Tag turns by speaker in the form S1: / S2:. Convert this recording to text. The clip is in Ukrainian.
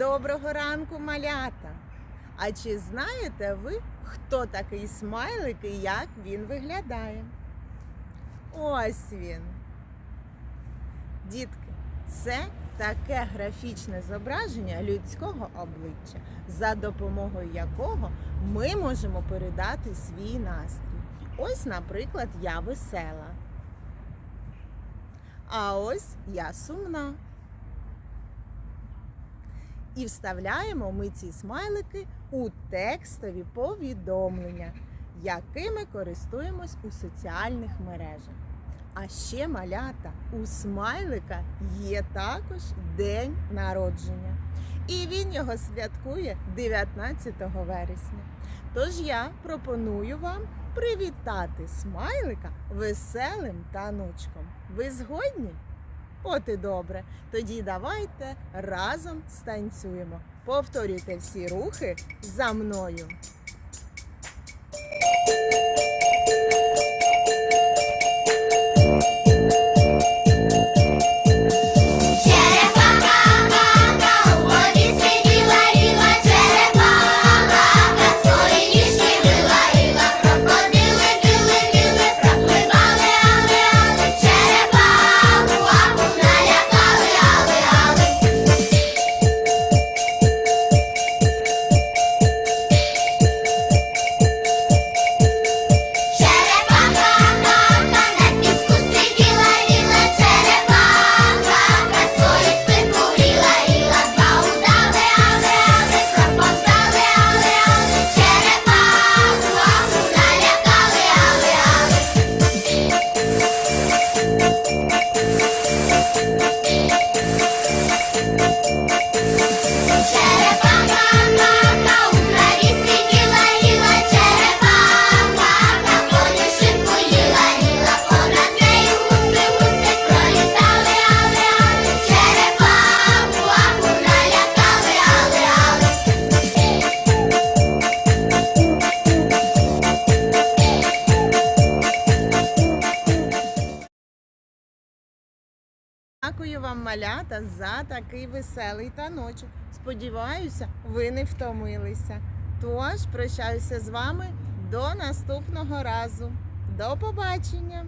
S1: Доброго ранку, малята! А чи знаєте ви, хто такий смайлик і як він виглядає? Ось він. Дітки, це таке графічне зображення людського обличчя, за допомогою якого ми можемо передати свій настрій. Ось, наприклад, я весела. А ось я сумна. І вставляємо ми ці смайлики у текстові повідомлення, якими користуємось у соціальних мережах. А ще малята у смайлика є також день народження. І він його святкує 19 вересня. Тож я пропоную вам привітати смайлика веселим таночком. Ви згодні? От і добре. Тоді давайте разом станцюємо. Повторюйте всі рухи за мною. Дякую вам, малята, за такий веселий таночок. Сподіваюся, ви не втомилися. Тож прощаюся з вами до наступного разу. До побачення!